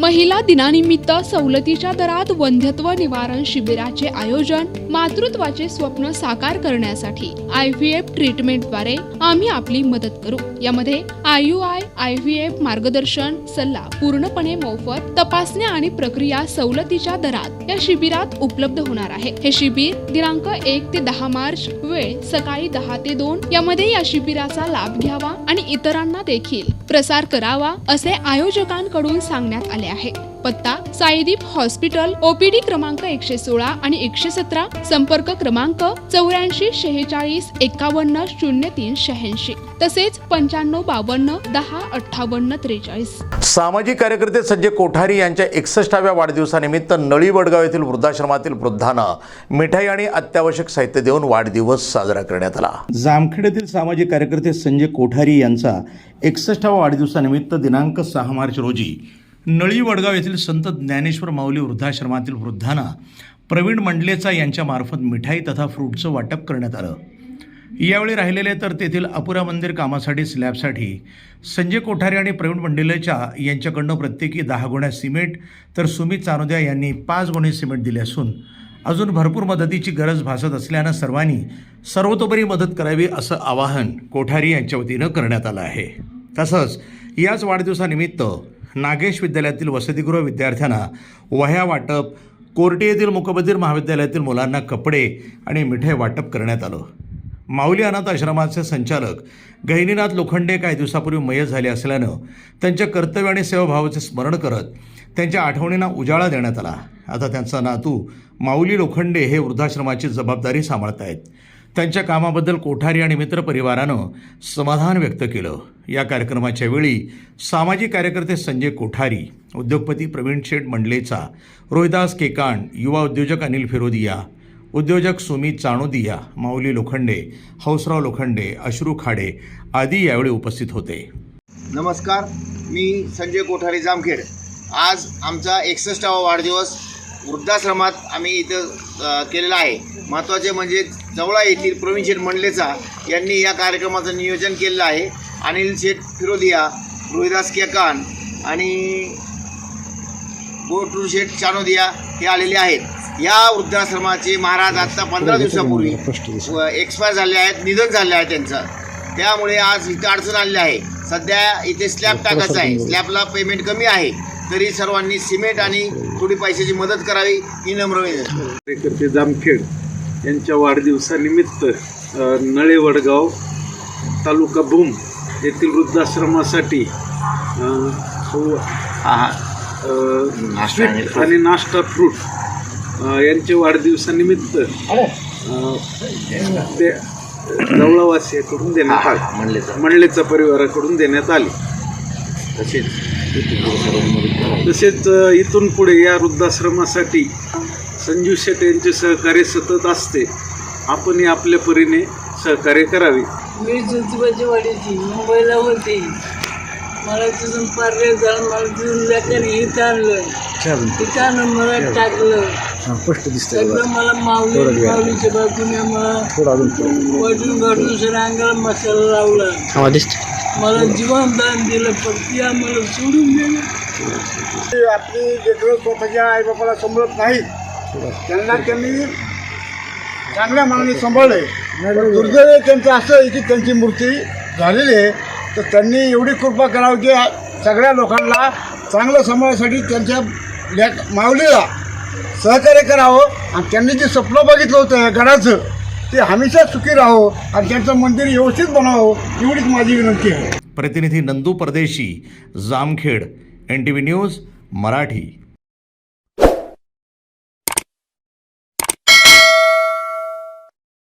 महिला दिनानिमित्त सवलतीच्या दरात वंध्यत्व निवारण शिबिराचे आयोजन मातृत्वाचे स्वप्न साकार करण्यासाठी आय व्ही एफ ट्रीटमेंटद्वारे आम्ही आपली मदत करू. यामध्ये I U I I V F मार्गदर्शन सल्ला पूर्णपणे मोफत तपासण्या आणि प्रक्रिया सवलतीच्या दरात या शिबिरात उपलब्ध होणार आहे. हे शिबिर दिनांक एक ते दहा मार्च वेळ सकाळी दहा ते दोन यामध्ये या शिबिराचा लाभ घ्यावा आणि इतरांना देखील प्रसार करावा असे आयोजकांकडून सांगण्यात आले आहे. पत्ता साईदीप हॉस्पिटल ओपीडी क्रमांक एकशे सोळा आणि एकशे सतरा संपर्क क्रमांक चौऱ्याऐंशी शेहेचाळीस एकावन्न शून्य तीन शहाऐंशी. तसेच पंच्याण्णव बावन्न दहा अठ्ठावन्न त्रेचाळीस. सामाजिक कार्यकर्ते संजय कोठारी यांच्या एकसष्टाव्या वाढदिवसानिमित्त नळी वडगाव येथील वृद्धाश्रमातील वृद्धांना मिठाई आणि अत्यावश्यक साहित्य देऊन वाढदिवस साजरा करण्यात आला. जामखेड येथील सामाजिक कार्यकर्ते संजय कोठारी यांचा एकसष्टावा वाढदिवसानिमित्त दिनांक सहा मार्च रोजी नळी वडगाव येथील संत ज्ञानेश्वर माऊली वृद्धाश्रमातील वृद्धांना प्रवीण मंडलेचा यांच्यामार्फत मिठाई तथा फ्रूटचं वाटप करण्यात आलं. यावेळी राहिलेले तर तेथील अपुरा मंदिर कामासाठी स्लॅबसाठी संजय कोठारे आणि प्रवीण मंडेलेच्या यांच्याकडनं प्रत्येकी दहा गुण्या सिमेंट तर सुमित चानोद्या यांनी पाच गुणे सिमेंट दिले असून अजून भरपूर मदतीची गरज भासत असल्यानं सर्वांनी सर्वतोपरी मदत करावी असं आवाहन कोठारी यांच्या वतीनं करण्यात आलं आहे. तसंच याच वाढदिवसानिमित्त नागेश विद्यालयातील वसतिगृह विद्यार्थ्यांना वह्या वाटप कोर्टे येथील मुकबधीर महाविद्यालयातील मुलांना कपडे आणि मिठाई वाटप करण्यात आलं. माऊली अनाथ आश्रमाचे संचालक गहिनीनाथ लोखंडे काही दिवसापूर्वी मयत झाले असल्यानं त्यांच्या कर्तव्य आणि सेवाभावाचे स्मरण करत त्यांच्या आठवणींना उजाळा देण्यात आला. आता त्यांचा नातू माऊली लोखंडे हे वृद्धाश्रमाची जबाबदारी सांभाळत आहेत त्यांच्या कामाबद्दल कोठारी आणि मित्रपरिवारानं समाधान व्यक्त केलं. या कार्यक्रमाच्या वेळी सामाजिक कार्यकर्ते संजय कोठारी उद्योगपती प्रवीण शेठ मंडलेचा रोहिदास केकांड युवा उद्योजक अनिल फिरोदिया उद्योजक सुमित चाणोदिया माऊली लोखंडे हौसराव लोखंडे अश्रू खाडे आदी यावेळी उपस्थित होते. नमस्कार मी संजय कोठारी जामखेड. आज आमचा एकसष्टावा वाढदिवस वृद्धाश्रमात आम्ही इथं केलेला आहे. महत्त्वाचे म्हणजे जवळा येथील प्रवीण शेठ मंडलेचा यांनी या कार्यक्रमाचं नियोजन केलेलं आहे. अनिल शेठ फिरोदिया रोहिदास केकान आणि गोटू शेठ चानोदिया हे आलेले आहेत. या वृद्धाश्रमाचे महाराज आता पंधरा दिवसापूर्वी एक्सपायर झाले आहेत निधन झाले आहे त्यांचं. त्यामुळे आज इथं अडचण आलेली आहे. सध्या इथे स्लॅब टाकायचं आहे. स्लॅबला पेमेंट कमी आहे. तरी सर्वांनी सिमेंट आणि थोडी पैशाची मदत करावी ही नम्र विनंती. कार्यकर्ते जामखेड यांच्या वाढदिवसानिमित्त नळे वडगाव तालुका भूम येथील वृद्धाश्रमासाठी स्वीट आणि नाश्ता फ्रूट यांच्या वाढदिवसानिमित्त ते जवळवासियाकडून देण्यात आले. मंडलेचा परिवाराकडून देण्यात आले. तसेच अ, इथून पुढे या वृद्धाश्रमासाठी संजीव शेट यांचे सहकार्य सतत असते. आपणही आपल्या परीने सहकार्य करावे. मी ज्योतिबाची वाडीची मुंबईला होती. मला तिथून पार्ले जाऊन मला तिथून लेखाने इथं आणलं. इथं आणून मला टाकलं. एकदम मला माऊली माऊलीच्या बाजूने मला वाटून वाटून सर अंगाला मसाला लावला. मला जीवनदान दिलं पण ती आम्हाला सोडून दिलं आपली लेकरं स्वतःच्या आईबापाला सांभाळत नाहीत त्यांना त्यांनी चांगल्या मनाने सांभाळले. दुर्दैव त्यांचं असं आहे की त्यांची मूर्ती झालेली आहे. तर त्यांनी एवढी कृपा करावी की सगळ्या लोकांना चांगलं सांभाळण्यासाठी त्यांच्या माऊलीला सहकार्य करावं. आणि त्यांनी जे स्वप्न बघितलं होतं या गडाचं ते हमेशा सुखी राहो आणि त्यांचं मंदिर व्यवस्थित बनावं एवढीच माझी विनंती आहे. प्रतिनिधी Nandu Pardeshi Jamkhed N T V news Marathi.